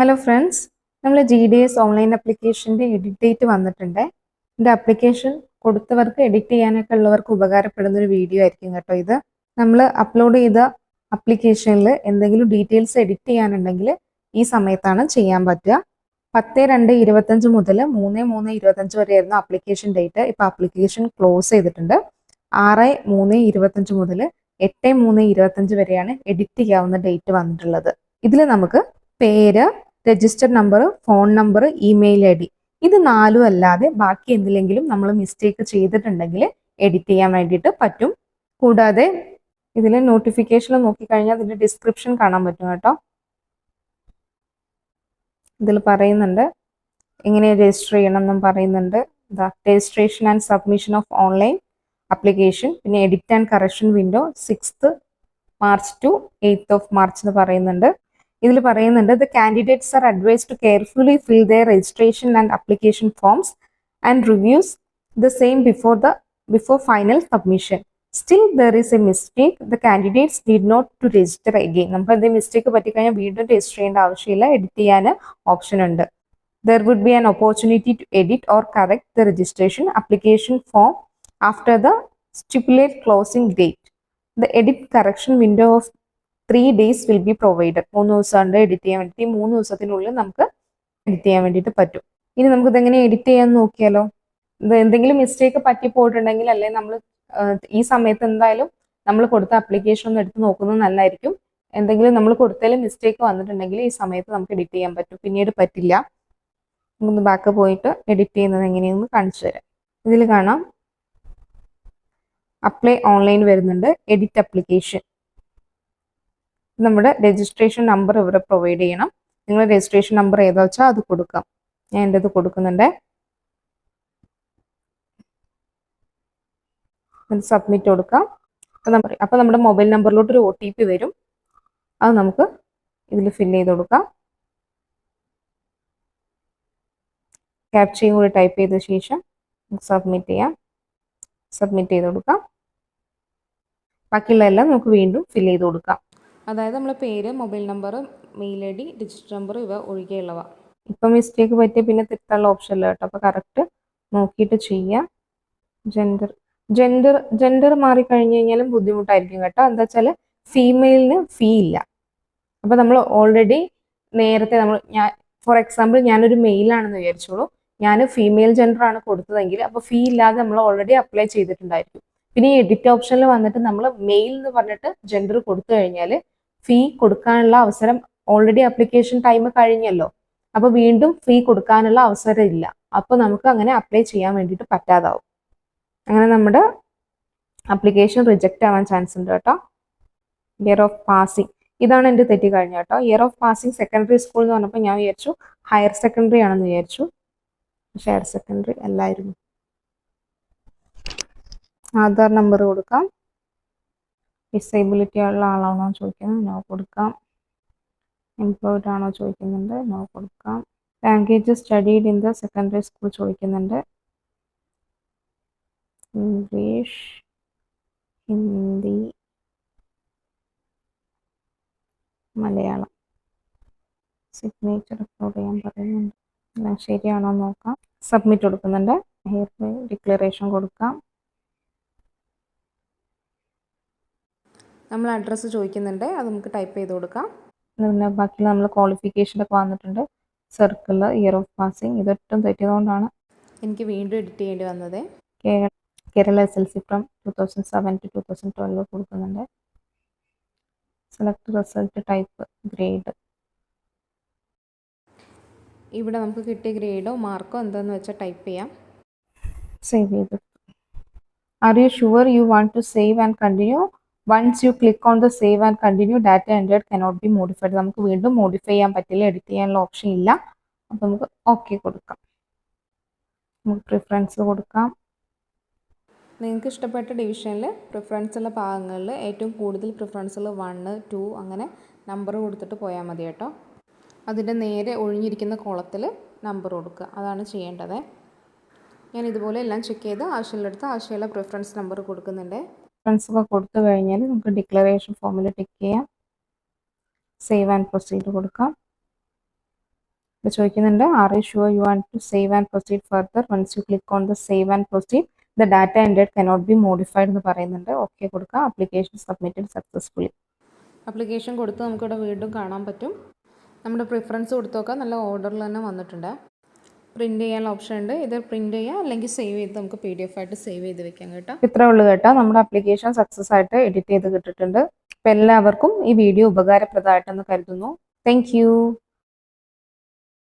Hello friends നമ്മൾ G D S online അപ്ലിക്കേഷന്റെ edit date വന്നിട്ടുണ്ട്. എന്റെ അപ്ലിക്കേഷൻ കൊടുത്തവർക്ക് എഡിറ്റ് ചെയ്യാനൊക്കെ ഉള്ളവർക്ക് ഉപകാരപ്പെടുന്ന ഒരു വീഡിയോ ആയിരിക്കും കേട്ടോ ഇത്. നമ്മൾ അപ്ലോഡ് ചെയ്ത അപ്ലിക്കേഷനിൽ എന്തെങ്കിലും ഡീറ്റെയിൽസ് എഡിറ്റ് ചെയ്യാനുണ്ടെങ്കിൽ ഈ സമയത്താണ് ചെയ്യാൻ പറ്റുക. പത്ത് രണ്ട് ഇരുപത്തഞ്ച് മുതൽ മൂന്ന് മൂന്ന് ഇരുപത്തഞ്ച് വരെയായിരുന്നു അപ്ലിക്കേഷൻ ഡേറ്റ് ഇപ്പോൾ അപ്ലിക്കേഷൻ ക്ലോസ് ചെയ്തിട്ടുണ്ട്. ആറ് മൂന്ന് ഇരുപത്തഞ്ച് മുതൽ എട്ട് മൂന്ന് ഇരുപത്തഞ്ച് വരെയാണ് എഡിറ്റ് ചെയ്യാവുന്ന ഡേറ്റ് വന്നിട്ടുള്ളത്. ഇതിൽ നമുക്ക് പേര് register number phone number email I D. ഇത് നാലും അല്ലാതെ ബാക്കി എന്തിലെങ്കിലും നമ്മൾ മിസ്റ്റേക്ക് ചെയ്തിട്ടുണ്ടെങ്കിൽ എഡിറ്റ് ചെയ്യാൻ വേണ്ടിയിട്ട് പറ്റും. കൂടാതെ ഇതിൽ നോട്ടിഫിക്കേഷൻ നോക്കിക്കഴിഞ്ഞാൽ അതിന്റെ ഡിസ്ക്രിപ്ഷൻ കാണാൻ പറ്റും കേട്ടോ. ഇതിൽ പറയുന്നുണ്ട് എങ്ങനെ രജിസ്റ്റർ ചെയ്യണം എന്നും പറയുന്നുണ്ട് registration and submission of online application പിന്നെ edit and correction window sixth March to eighth of March എന്ന് പറയുന്നുണ്ട്. ഇതിൽ പറയുന്നുണ്ട് the candidates are advised to carefully fill their registration and application forms and reviews the same before the before final submission still there is a mistake the candidates did not to register again നമുക്ക് എന്തെങ്കിലും mistake പറ്റിക്കഴിഞ്ഞാൽ വീണ്ടും register ചെയ്യേണ്ട ആവശ്യമില്ല. Edit ചെയ്യാൻ option ഉണ്ട്. There would be an opportunity to edit or correct the registration application form after the stipulate closing date the edit correction window of three days will be provide മൂന്ന് ദിവസം ഉണ്ട് edit ചെയ്യാൻ വേണ്ടി മൂന്ന് ദിവസത്തിനുള്ളിൽ നമുക്ക് എഡിറ്റ് ചെയ്യാൻ വേണ്ടിയിട്ട് പറ്റും. ഇനി നമുക്ക് ഇതെങ്ങനെ എഡിറ്റ് ചെയ്യാൻ നോക്കിയാലോ? എന്തെങ്കിലും മിസ്റ്റേക്ക് പറ്റിപ്പോയിട്ടുണ്ടെങ്കിൽ അല്ലെ നമ്മൾ ഈ സമയത്ത് എന്തായാലും നമ്മൾ കൊടുത്ത അപ്ലിക്കേഷൻ ഒന്ന് എടുത്ത് നോക്കുന്നത് നല്ലതായിരിക്കും. എന്തെങ്കിലും നമ്മൾ കൊടുത്തതിൽ മിസ്റ്റേക്ക് വന്നിട്ടുണ്ടെങ്കിൽ ഈ സമയത്ത് നമുക്ക് എഡിറ്റ് ചെയ്യാൻ പറ്റും. പിന്നീട് പറ്റില്ല. നമുക്കൊന്ന് ബാക്ക് പോയിട്ട് എഡിറ്റ് ചെയ്യുന്നത് എങ്ങനെയെന്ന് കാണിച്ചു തരാം. ഇതിൽ കാണാം. അപ്ലൈ ഓൺലൈൻ വരുന്നുണ്ട്. എഡിറ്റ് അപ്ലിക്കേഷൻ നമ്മുടെ രജിസ്ട്രേഷൻ നമ്പർ ഇവിടെ പ്രൊവൈഡ് ചെയ്യണം. നിങ്ങൾ രജിസ്ട്രേഷൻ നമ്പർ ഏതാ വെച്ചാൽ അത് കൊടുക്കാം. ഞാൻ എന്റെ ഇത് കൊടുക്കുന്നുണ്ട്. സബ്മിറ്റ് കൊടുക്കാം. അപ്പോൾ നമ്മുടെ മൊബൈൽ നമ്പറിലോട്ട് ഒരു ഒ ടി പി വരും. അത് നമുക്ക് ഇതിൽ ഫില്ല് ചെയ്ത് കൊടുക്കാം. ക്യാപ്ചയും കൂടി ടൈപ്പ് ചെയ്ത ശേഷം സബ്മിറ്റ് ചെയ്യാം. സബ്മിറ്റ് ചെയ്ത് കൊടുക്കാം. ബാക്കിയുള്ള എല്ലാം നമുക്ക് വീണ്ടും ഫില്ല് ചെയ്ത് കൊടുക്കാം. അതായത് നമ്മളെ പേര് mobile number mail I D digital number ഇവ ഒഴികെയുള്ളവ ഇപ്പം മിസ്റ്റേക്ക് പറ്റിയ പിന്നെ തിരുത്താനുള്ള ഓപ്ഷൻ ഇല്ല കേട്ടോ. അപ്പോൾ കറക്റ്റ് നോക്കിയിട്ട് ചെയ്യാം. ജെൻഡർ ജെൻഡർ ജെൻഡർ മാറിക്കഴിഞ്ഞ് കഴിഞ്ഞാലും ബുദ്ധിമുട്ടായിരിക്കും കേട്ടോ. എന്താ വെച്ചാൽ ഫീമെയിലിന് ഫീ ഇല്ല. അപ്പോൾ നമ്മൾ ഓൾറെഡി നേരത്തെ നമ്മൾ ഞാൻ ഫോർ എക്സാമ്പിൾ ഞാനൊരു മെയിലാണെന്ന് വിചാരിച്ചോളൂ. ഞാൻ ഫീമെയിൽ ജെൻഡർ ആണ് കൊടുത്തതെങ്കിൽ അപ്പോൾ ഫീ ഇല്ലാതെ നമ്മൾ ഓൾറെഡി അപ്ലൈ ചെയ്തിട്ടുണ്ടായിരിക്കും. പിന്നെ ഈ എഡിറ്റ് ഓപ്ഷനിൽ വന്നിട്ട് നമ്മൾ മെയിൽ എന്ന് പറഞ്ഞിട്ട് ജെൻഡർ കൊടുത്തു കഴിഞ്ഞാൽ ഫീ കൊടുക്കാനുള്ള അവസരം ഓൾറെഡി അപ്ലിക്കേഷൻ ടൈം കഴിഞ്ഞല്ലോ. അപ്പോൾ വീണ്ടും ഫീ കൊടുക്കാനുള്ള അവസരം ഇല്ല. അപ്പോൾ നമുക്ക് അങ്ങനെ അപ്ലൈ ചെയ്യാൻ വേണ്ടിയിട്ട് പറ്റാതാവും. അങ്ങനെ നമ്മുടെ അപ്ലിക്കേഷൻ റിജക്റ്റ് ആവാൻ ചാൻസ് ഉണ്ട് കേട്ടോ. ഇയർ ഓഫ് പാസിംഗ് ഇതാണ് എന്റെ തെറ്റി കഴിഞ്ഞ കേട്ടോ. Year of passing secondary school എന്ന് പറഞ്ഞപ്പോൾ ഞാൻ വിചാരിച്ചു ഹയർ സെക്കൻഡറി ആണെന്ന് വിചാരിച്ചു. പക്ഷെ ഹയർ സെക്കൻഡറി അല്ലായിരുന്നു. ആധാർ നമ്പർ കൊടുക്കാം. ഡിസേബിലിറ്റി ഉള്ള ആളാണോ ചോദിക്കുന്നത്. നോ കൊടുക്കാം. എംപ്ലോയിഡ് ആണോ ചോദിക്കുന്നുണ്ട്. നോ കൊടുക്കാം. Language studied in the secondary school ചോദിക്കുന്നുണ്ട്. English Hindi Malayalam. Signature upload ചെയ്യാൻ പറയുന്നുണ്ട്. ശരിയാണോ നോക്കാം. സബ്മിറ്റ് കൊടുക്കുന്നുണ്ട്. ഹെയർ ഡിക്ലറേഷൻ കൊടുക്കാം. നമ്മൾ അഡ്രസ്സ് ചോദിക്കുന്നുണ്ട് അത് നമുക്ക് ടൈപ്പ് ചെയ്ത് കൊടുക്കാം. പിന്നെ ബാക്കി നമ്മൾ ക്വാളിഫിക്കേഷനൊക്കെ വന്നിട്ടുണ്ട്. സർക്കിൾ ഇയർ ഓഫ് പാസിങ് ഇതൊട്ടും തെറ്റിയതുകൊണ്ടാണ് എനിക്ക് വീണ്ടും എഡിറ്റ് ചെയ്യേണ്ടി വന്നത്. Kerala S L C from two thousand seven to two thousand twelve കൊടുക്കുന്നുണ്ട്. സെലക്ട് റിസൾട്ട് ടൈപ്പ് ഗ്രേഡ് ഇവിടെ നമുക്ക് കിട്ടിയ ഗ്രേഡോ മാർക്കോ എന്താന്ന് വെച്ചാൽ ടൈപ്പ് ചെയ്യാം. സേവ് ചെയ്ത്. Are you sure you want to save and continue once you click on the save and continue data entered cannot be modified നമുക്ക് വീണ്ടും മോഡിഫൈ ചെയ്യാൻ പറ്റില്ല എഡിറ്റ് ചെയ്യാനുള്ള ഓപ്ഷൻ ഇല്ല. അപ്പോൾ നമുക്ക് ഓക്കെ കൊടുക്കാം. നമുക്ക് പ്രിഫറൻസ് കൊടുക്കാം. നിങ്ങൾക്ക് ഇഷ്ടപ്പെട്ട ഡിവിഷനിൽ പ്രിഫറൻസ് ഉള്ള ഭാഗങ്ങളിൽ ഏറ്റവും കൂടുതൽ പ്രിഫറൻസുകൾ വണ്ണ് ടു അങ്ങനെ നമ്പർ കൊടുത്തിട്ട് പോയാൽ മതി കേട്ടോ. അതിന്റെ നേരെ ഒഴിഞ്ഞിരിക്കുന്ന കോളത്തിൽ നമ്പർ കൊടുക്കുക. അതാണ് ചെയ്യേണ്ടത്. ഞാൻ ഇതുപോലെ എല്ലാം ചെക്ക് ചെയ്ത് ആവശ്യമുള്ളിടത്ത് ആവശ്യമുള്ള പ്രിഫറൻസ് നമ്പർ കൊടുക്കുന്നുണ്ട്. പ്രിഫറൻസ് ഒക്കെ കൊടുത്തു കഴിഞ്ഞാൽ നമുക്ക് ഡിക്ലറേഷൻ ഫോമിൽ ടിക്ക് ചെയ്യാം. സേവ് ആൻഡ് പ്രൊസീഡ് കൊടുക്കാം. ഇവിടെ ചോദിക്കുന്നുണ്ട് are you sure you want to save and proceed further once you click on the save and proceed the data ended cannot be modified എന്ന് പറയുന്നുണ്ട്. ഓക്കെ കൊടുക്കാം. ആപ്ലിക്കേഷൻ സബ്മിറ്റഡ് സക്സസ്ഫുള്ളി ആപ്ലിക്കേഷൻ കൊടുത്ത് നമുക്കിവിടെ വീണ്ടും കാണാൻ പറ്റും. നമ്മുടെ പ്രിഫറൻസ് കൊടുത്തു നോക്കാം. നല്ല ഓർഡറിൽ തന്നെ വന്നിട്ടുണ്ട്. പ്രിന്റ് ചെയ്യാനുള്ള ഓപ്ഷൻ ഉണ്ട്. ഇത് പ്രിന്റ് ചെയ്യാം അല്ലെങ്കിൽ സേവ് ചെയ്ത് നമുക്ക് പി ഡി എഫ് ആയിട്ട് സേവ് ചെയ്ത് വെക്കാം കേട്ടോ. ഇത്രേ ഉള്ളൂ കേട്ടോ. നമ്മുടെ അപ്ലിക്കേഷൻ സക്സസ് ആയിട്ട് എഡിറ്റ് ചെയ്ത് കിട്ടിയിട്ടുണ്ട്. അപ്പം എല്ലാവർക്കും ഈ വീഡിയോ ഉപകാരപ്രദമായിട്ടെന്ന് കരുതുന്നു. താങ്ക്